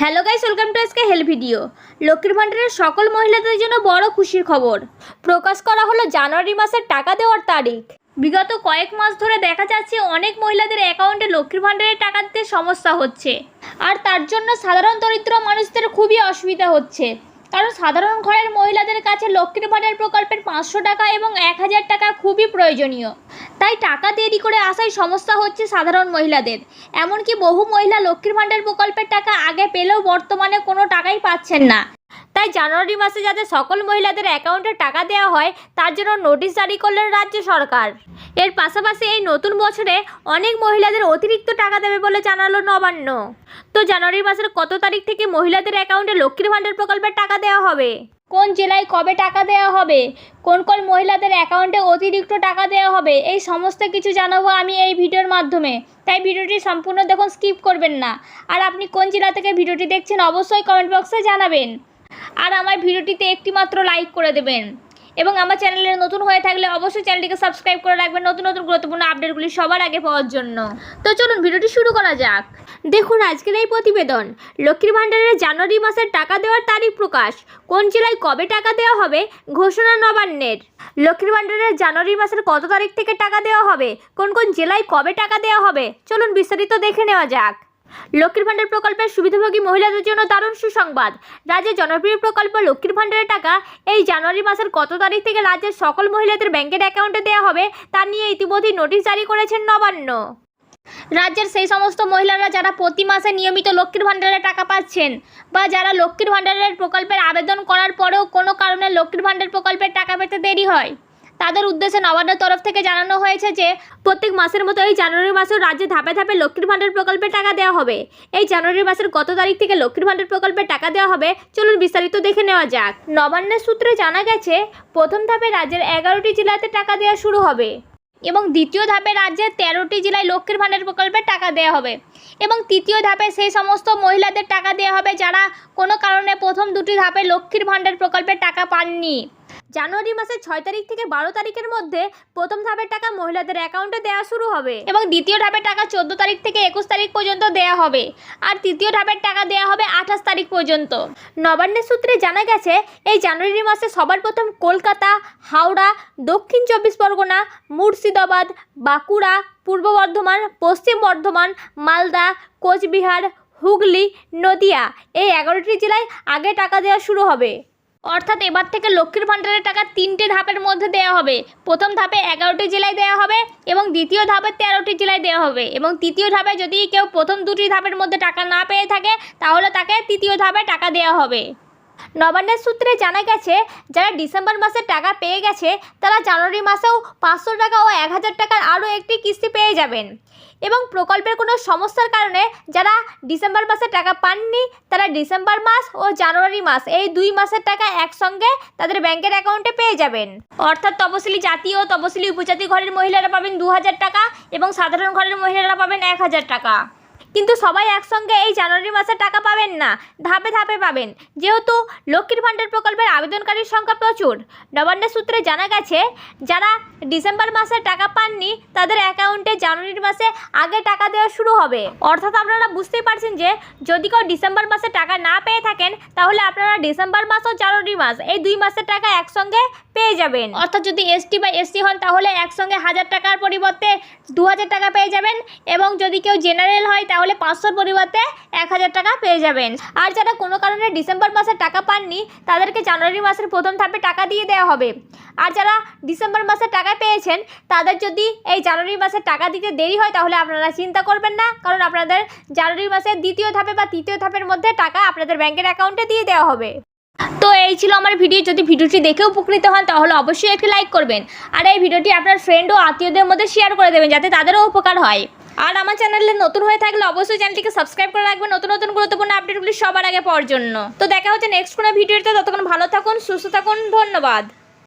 Hello guys welcome to আজকে help video লক্ষ্মীর ভাণ্ডারের সকল মহিলাদের জন্য বড় খুশির খবর। প্রকাশ করা হলো জানুয়ারি মাসের টাকা দেওয়ার তারিখ। বিগত কয়েক মাস ধরে দেখা যাচ্ছে অনেক মহিলাদের অ্যাকাউন্টে লক্ষ্মীর ভাণ্ডারের টাকা দিতে সমস্যা হচ্ছে। আর তার জন্য সাধারণ দরিদ্র মানুষদের খুবই অসুবিধা হচ্ছে। কারণ সাধারণ ঘরের মহিলাদের কাছে লক্ষ্মীর ভাণ্ডার প্রকল্পের পাঁচশো টাকা এবং এক হাজার টাকা খুবই প্রয়োজনীয়। তাই টাকা দেরি করে আসায় সমস্যা হচ্ছে সাধারণ মহিলাদের। এমনকি বহু মহিলা লক্ষ্মীর ভাণ্ডার প্রকল্পের টাকা আগে পেলেও বর্তমানে কোনো টাকাই পাচ্ছেন না। তাই জানুয়ারি মাসে যাতে সকল মহিলাদের অ্যাকাউন্টে টাকা দেওয়া হয়, তার জন্য নোটিশ জারি করলেন রাজ্য সরকার। এর পাশাপাশি এই নতুন বছরে অনেক মহিলাদের অতিরিক্ত টাকা দেবে বলে জানালো নবান্ন। তো জানুয়ারি মাসের কত তারিখ থেকে মহিলাদের অ্যাকাউন্টে লক্ষ্মীর ভাণ্ডার প্রকল্পের টাকা দেওয়া হবে? কোন জেলায় কবে টাকা দেওয়া হবে? কোন কোন মহিলাদের অ্যাকাউন্টে অতিরিক্ত টাকা দেওয়া হবে? এই সমস্ত কিছু জানাব আমি এই ভিডিওর মাধ্যমে। তাই ভিডিওটি সম্পূর্ণ দেখুন, স্কিপ করবেন না। আর আপনি কোন জেলা থেকে ভিডিওটি দেখছেন, অবশ্যই কমেন্ট বক্সে জানাবেন। আর আমার ভিডিওটিতে একটি মাত্র লাইক করে দেবেন। এবং আমার চ্যানেলে নতুন হয়ে থাকলে অবশ্যই চ্যানেলটিকে সাবস্ক্রাইব করে রাখবেন নতুন নতুন গুরুত্বপূর্ণ আপডেটগুলি সবার আগে পাওয়ার জন্য। তো চলুন ভিডিওটি শুরু করা যাক। দেখুন আজকের এই প্রতিবেদন। লক্ষ্মীর ভাণ্ডারের জানুয়ারি মাসের টাকা দেওয়ার তারিখ প্রকাশ। কোন জেলায় কবে টাকা দেওয়া হবে? ঘোষণা নবান্নের। লক্ষ্মীর ভাণ্ডারের জানুয়ারি মাসের কত তারিখ থেকে টাকা দেওয়া হবে? কোন কোন জেলায় কবে টাকা দেওয়া হবে? চলুন বিস্তারিত দেখে নেওয়া যাক। লক্ষ্মীর ভাণ্ডার প্রকল্পের সুবিধাভোগী মহিলাদের জন্য দারুণ সুসংবাদ। রাজ্যের জনপ্রিয় প্রকল্প লক্ষ্মীর ভাণ্ডারের টাকা এই জানুয়ারি মাসের কত তারিখ থেকে রাজ্যের সকল মহিলাদের ব্যাংকের অ্যাকাউন্টে দেওয়া হবে তা নিয়ে ইতিমধ্যেই নোটিশ জারি করেছেন নবান্ন। রাজ্যের সেই সমস্ত মহিলারা যারা প্রতি মাসে নিয়মিত লক্ষ্মীর ভাণ্ডারের টাকা পাচ্ছেন বা যারা লক্ষ্মীর ভাণ্ডারের প্রকল্পের আবেদন করার পরেও কোনো কারণে লক্ষ্মীর ভাণ্ডার প্রকল্পের টাকা পেতে দেরি হয় তাদের উদ্দেশ্যে নবান্নের তরফ থেকে জানানো হয়েছে যে, প্রত্যেক মাসের মতো এই জানুয়ারি মাসেও রাজ্যে ধাপে ধাপে লক্ষ্মীর ভাণ্ডার প্রকল্পের টাকা দেওয়া হবে। এই জানুয়ারি মাসের কত তারিখ থেকে লক্ষ্মীর ভাণ্ডার প্রকল্পের টাকা দেওয়া হবে। চলুন বিস্তারিত দেখে নেওয়া যাক। নবান্নের সূত্রে জানা গেছে, প্রথম ধাপে রাজ্যের এগারোটি জেলাতে টাকা দেওয়া শুরু হবে এবং দ্বিতীয় ধাপে রাজ্যের তেরোটি জেলায় লক্ষ্মীর ভাণ্ডার প্রকল্পের টাকা দেওয়া হবে এবং তৃতীয় ধাপে সেই সমস্ত মহিলাদের টাকা দেওয়া হবে যারা কোনো কারণে প্রথম দুটি ধাপে লক্ষ্মীর ভাণ্ডার প্রকল্পের টাকা পাননি। জানুয়ারি মাসের ছয় তারিখ থেকে বারো তারিখের মধ্যে প্রথম ধাপের টাকা মহিলাদের অ্যাকাউন্টে দেওয়া শুরু হবে এবং দ্বিতীয় ধাপের টাকা চোদ্দ তারিখ থেকে একুশ তারিখ পর্যন্ত দেওয়া হবে। আর তৃতীয় ধাপের টাকা দেওয়া হবে আঠাশ তারিখ পর্যন্ত। নবান্নের সূত্রে জানা গেছে, এই জানুয়ারি মাসে সবার প্রথম কলকাতা, হাওড়া, দক্ষিণ চব্বিশ পরগনা, মুর্শিদাবাদ, বাঁকুড়া, পূর্ব বর্ধমান, পশ্চিম বর্ধমান, মালদা, কোচবিহার, হুগলি, নদিয়া এই এগারোটি জেলায় আগে টাকা দেওয়া শুরু হবে। অর্থাৎ এবার থেকে লক্ষ্মীর ভাণ্ডারের টাকা তিনটে ধাপের মধ্যে দেওয়া হবে। প্রথম ধাপে এগারোটি জেলায় দেওয়া হবে এবং দ্বিতীয় ধাপে তেরোটি জেলায় দেওয়া হবে এবং তৃতীয় ধাপে যদি কেউ প্রথম দুটি ধাপের মধ্যে টাকা না পেয়ে থাকে, তাহলে তাকে তৃতীয় ধাপে টাকা দেওয়া হবে। নবান্নের সূত্রে জানা গেছে, যারা ডিসেম্বর মাসে টাকা পেয়ে গেছে, তারা জানুয়ারি মাসেও পাঁচশো টাকা ও এক হাজার টাকার আরও একটি কিস্তি পেয়ে যাবেন। এবং প্রকল্পের কোনো সমস্যার কারণে যারা ডিসেম্বর মাসে টাকা পাননি, তারা ডিসেম্বর মাস ও জানুয়ারি মাস, এই দুই মাসের টাকা একসঙ্গে তাদের ব্যাংকের অ্যাকাউন্টে পেয়ে যাবেন। অর্থাৎ তপশিলি জাতি ও তপশিলি উপজাতি ঘরের মহিলারা পাবেন দু হাজার টাকা এবং সাধারণ ঘরের মহিলারা পাবেন এক হাজার টাকা। কিন্তু সবাই একসঙ্গে এই জানুয়ারি মাসে টাকা পাবেন না, ধাপে ধাপে পাবেন। যেহেতু লক্ষ্মীর ভাণ্ডার প্রকল্পের আবেদনকারীর সংখ্যা প্রচুর। নবান্নের সূত্রে জানা গেছে, যারা ডিসেম্বর মাসে টাকা পাননি, তাদের অ্যাকাউন্টে জানুয়ারির মাসে আগে টাকা দেওয়া শুরু হবে। অর্থাৎ আপনারা বুঝতেই পারছেন যে, যদি কেউ ডিসেম্বর মাসে টাকা না পেয়ে থাকেন, তাহলে আপনারা ডিসেম্বর মাস ও জানুয়ারি মাস, এই দুই মাসের টাকা একসঙ্গে পেয়ে যাবেন। অর্থাৎ যদি এসটি বা এসসি হন, তাহলে একসঙ্গে হাজার টাকার পরিবর্তে দু হাজার টাকা পেয়ে যাবেন এবং যদি কেউ জেনারেল হয় তাহলে পাঁচশোর পরিবর্তে এক হাজার টাকা পেয়ে যাবেন। আর যারা কোনো কারণে ডিসেম্বর মাসে টাকা পাননি, তাদেরকে জানুয়ারি মাসের প্রথম ধাপে টাকা দিয়ে দেওয়া হবে। আর যারা ডিসেম্বর মাসে টাকা পেয়েছেন, তাদের যদি এই জানুয়ারি মাসে টাকা দিতে দেরি হয়, তাহলে আপনারা চিন্তা করবেন না। কারণ আপনাদের জানুয়ারি মাসের দ্বিতীয় ধাপে বা তৃতীয় ধাপের মধ্যে টাকা আপনাদের ব্যাংকের অ্যাকাউন্টে দিয়ে দেওয়া হবে। তো এই ছিল আমার ভিডিও। যদি ভিডিওটি দেখে উপকৃত হন, তাহলে অবশ্যই একটি লাইক করবেন। আর এই ভিডিওটি আপনার ফ্রেন্ড ও আত্মীয়দের মধ্যে শেয়ার করে দেবেন, যাতে তাদেরও উপকার হয়। আর আমার চ্যানেলে নতুন হয়ে থাকলে অবশ্যই চ্যানেলটিকে সাবস্ক্রাইব করে রাখবেন। নতুন নতুন গুরুত্বপূর্ণ আপডেটগুলি সবার আগে পাওয়ার জন্য। তো দেখা হচ্ছে নেক্সট কোনো ভিডিওতে। ততক্ষণ ভালো থাকুন, সুস্থ থাকুন, ধন্যবাদ।